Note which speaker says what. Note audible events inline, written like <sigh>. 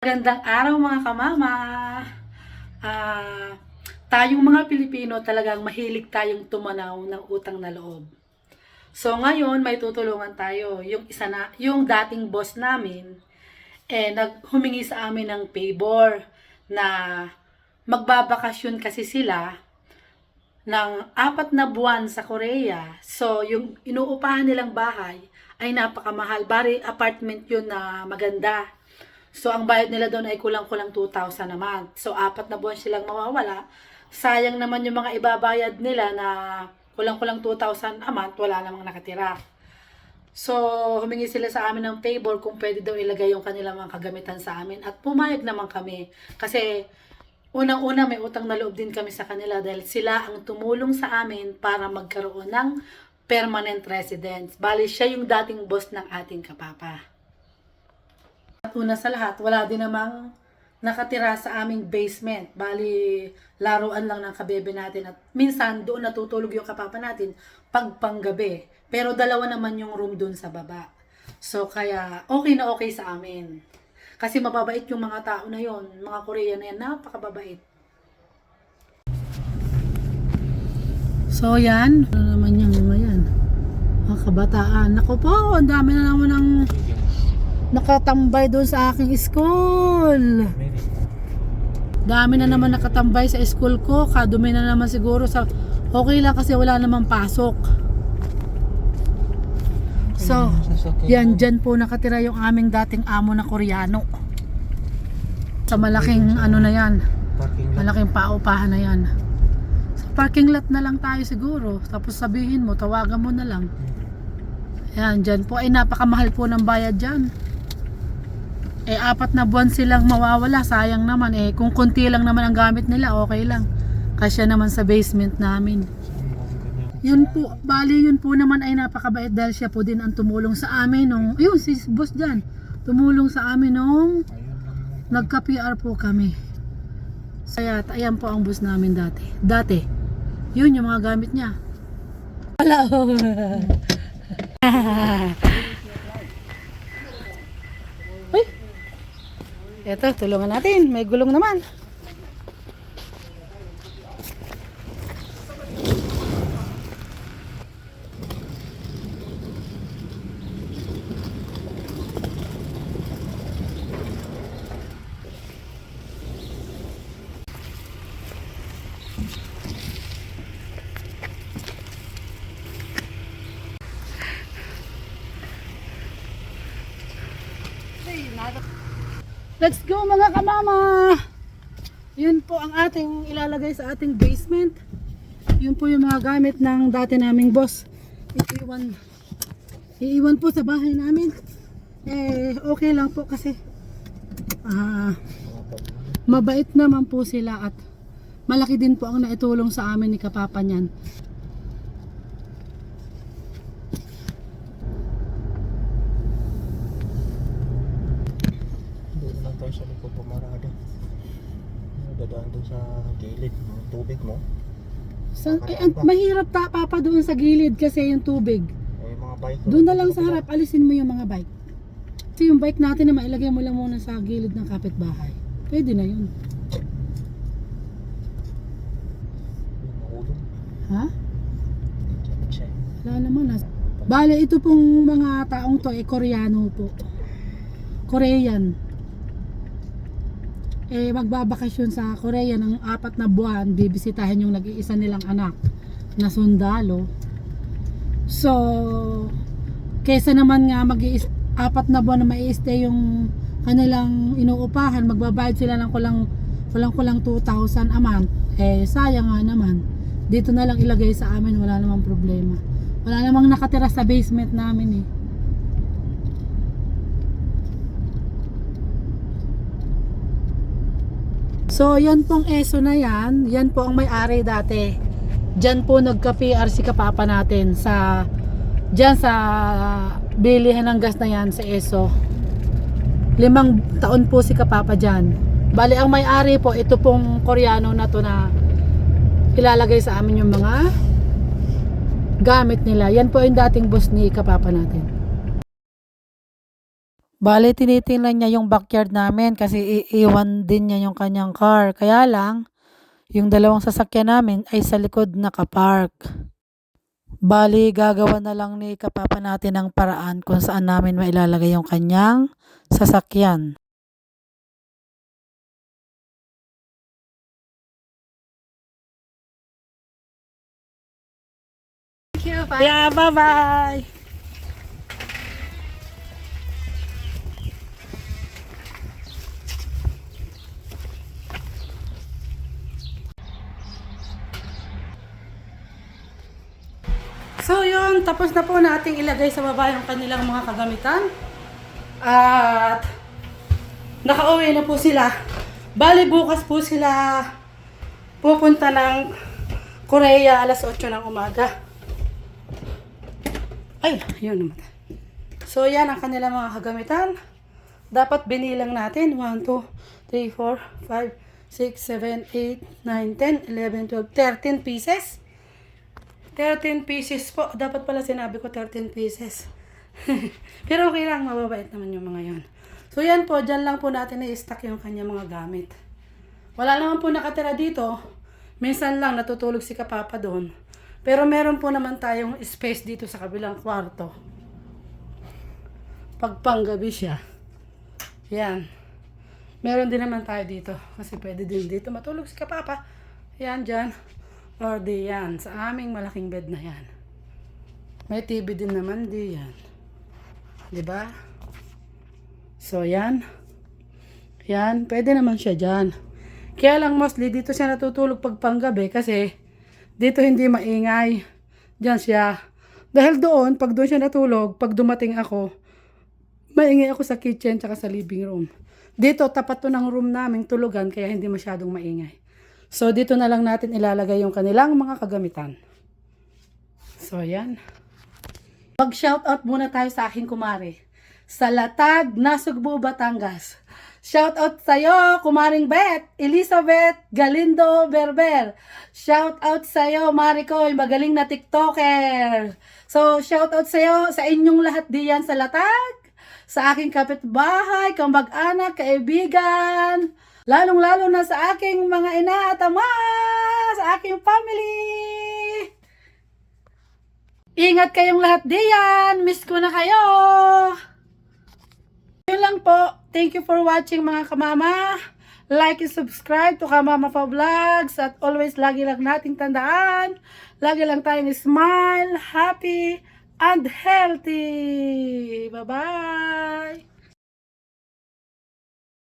Speaker 1: Magandang araw mga kamama! Ah, tayong mga Pilipino talagang mahilig tayong tumanaw ng utang na loob. So ngayon may tutulungan tayo. Yung isa na, yung dating boss namin eh naghumingi sa amin ng favor na magbabakasyon kasi sila ng apat na buwan sa Korea. So, yung inuupahan nilang bahay ay napakamahal. Bari apartment yun na maganda. So, ang bayad nila doon ay kulang-kulang 2,000 naman. So, apat na buwan silang mawawala. Sayang naman yung mga ibabayad nila na kulang-kulang 2,000 a month, wala namang nakatira. So, humingi sila sa amin ng favor kung pwede daw ilagay yung kanilang mga kagamitan sa amin. At pumayag naman kami. Kasi, unang-una may utang na loob din kami sa kanila dahil sila ang tumulong sa amin para magkaroon ng permanent residence. Bali, siya yung dating boss ng ating kapapa. At una sa lahat, wala din namang nakatira sa aming basement. Bali, laruan lang ng kabebe natin. At minsan, doon natutulog yung kapapa natin pag panggabi. Pero dalawa naman yung room doon sa baba. So, kaya okay na okay sa amin. Kasi mababait yung mga tao na yon, mga Korean na yan, napakababait. So, yan. Ano naman yung mga yan? Mga kabataan. Naku po, ang dami na naman ng nakatambay doon sa aking school. Dami na naman nakatambay sa school ko. Kadumi na naman siguro sa... Okay lang kasi wala namang pasok. So, yan, dyan po nakatira yung aming dating amo na Koreano. Sa malaking ano na yan, malaking paupahan na yan. Sa parking lot na lang tayo siguro. Tapos sabihin mo, tawagan mo na lang. Yan, dyan po. Ay, napakamahal po ng bayad dyan. Eh, apat na buwan silang mawawala. Sayang naman. Eh, kung konti lang naman ang gamit nila, okay lang. Kasya naman sa basement namin. Yun po, bali yun po naman ay napakabait dahil siya po din ang tumulong sa amin nung, ayun si boss dyan, tumulong sa amin nung nagka-PR po kami. Kaya ayan po ang boss namin dati. Dati, yun yung mga gamit niya. Wala <laughs> Eto, tulungan natin. May gulong naman. Let's go mga kamama! Yun po ang ating ilalagay sa ating basement. Yun po yung mga gamit ng dati naming boss. Iiwan, iiwan po sa bahay namin. Eh, okay lang po kasi ah, mabait naman po sila at malaki din po ang naitulong sa amin ni Kapapa niyan.
Speaker 2: Doon lang likod pumarada. Dadaan doon sa gilid. Yung tubig mo.
Speaker 1: Sa, eh, at mahirap ta papa doon sa gilid kasi yung tubig.
Speaker 2: Ay, mga bike.
Speaker 1: Doon na lang sa harap, alisin mo yung mga bike. Kasi yung bike natin na mailagay mo lang muna sa gilid ng kapitbahay. Pwede na yun. Ha? Wala naman. Nas Bale, ito pong mga taong to, eh, Koreano po. Korean. Eh, magbabakasyon sa Korea ng apat na buwan, bibisitahin yung nag-iisa nilang anak na sundalo. So, kesa naman nga mag apat na buwan na mai stay yung kanilang inuupahan, magbabayad sila ng kulang kulang kulang 2,000 a month. Eh, sayang nga naman. Dito na lang ilagay sa amin, wala namang problema. Wala namang nakatira sa basement namin eh. So, yan pong ESO na yan. Yan po ang may-ari dati. Diyan po nagka-PR si kapapa natin sa diyan sa bilihan ng gas na yan sa ESO. Limang taon po si kapapa diyan. Bali, ang may-ari po, ito pong Koreano na to na ilalagay sa amin yung mga gamit nila. Yan po yung dating boss ni kapapa natin. Bale, tinitingnan niya yung backyard namin kasi iiwan din niya yung kanyang car. Kaya lang, yung dalawang sasakyan namin ay sa likod nakapark. Bali, gagawa na lang ni kapapa natin ang paraan kung saan namin mailalagay yung kanyang sasakyan.
Speaker 3: Thank you. Bye.
Speaker 1: Yeah, bye-bye! So yun, tapos na po nating ilagay sa baba yung kanilang mga kagamitan. At nakauwi na po sila. Bali bukas po sila pupunta ng Korea alas 8 ng umaga. Ay, yun naman. So yan ang kanilang mga kagamitan. Dapat binilang natin. 1, 2, 3, 4, 5, 6, 7, 8, 9, 10, 11, 12, 13 pieces. 13 pieces po. Dapat pala sinabi ko 13 pieces. <laughs> Pero okay lang, mababait naman yung mga yon. So yan po, dyan lang po natin i-stack yung kanyang mga gamit. Wala naman po nakatira dito. Minsan lang natutulog si Kapapa doon. Pero meron po naman tayong space dito sa kabilang kwarto. Pag panggabi siya. Yan. Meron din naman tayo dito. Kasi pwede din dito matulog si Kapapa. Yan dyan. Or di yan. Sa aming malaking bed na yan. May TV din naman di yan. ba? So yan. Yan. Pwede naman siya dyan. Kaya lang mostly dito siya natutulog pag panggabi kasi dito hindi maingay. Diyan siya. Dahil doon, pag doon siya natulog, pag dumating ako, maingay ako sa kitchen tsaka sa living room. Dito, tapat to ng room naming tulugan kaya hindi masyadong maingay. So, dito na lang natin ilalagay yung kanilang mga kagamitan. So, yan. Mag-shoutout muna tayo sa aking kumare. Sa Latag, Nasugbu, Batangas. Shoutout sa'yo, kumaring Bet, Elizabeth Galindo Berber. Shoutout sa'yo, Marikoy, magaling na TikToker. So, shoutout sa'yo, sa inyong lahat diyan sa Latag, sa aking kapitbahay, kamag-anak, kaibigan, lalong-lalo na sa aking mga ina at ama, sa aking family. Ingat kayong lahat diyan. Miss ko na kayo. Yun lang po. Thank you for watching mga kamama. Like and subscribe to Kamama Pa Vlogs. At always lagi lang nating tandaan. Lagi lang tayong smile, happy, and healthy. Bye-bye.